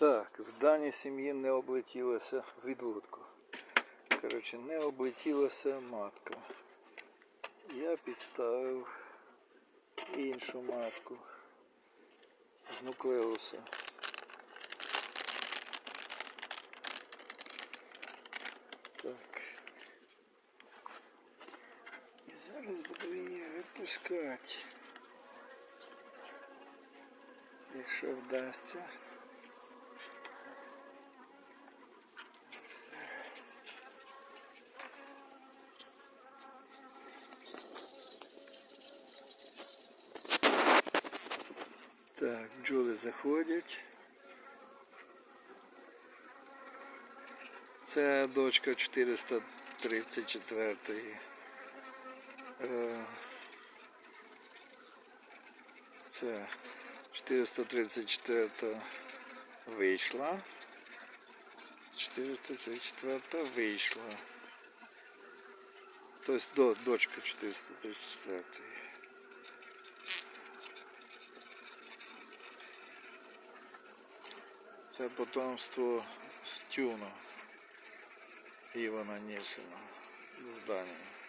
Так, в даній сім'ї не облетілося відводку. Коротше, не облетілася матка. Я підставив іншу матку з нуклеуса. Так. І зараз буду її випускати. Якщо вдасться. Так, бджоли заходять. Це дочка 434. Е, Це 434 вийшла. 434 вийшла. Тобто дочка 434. Це потомство Стюна Івана Нільсена з Данії.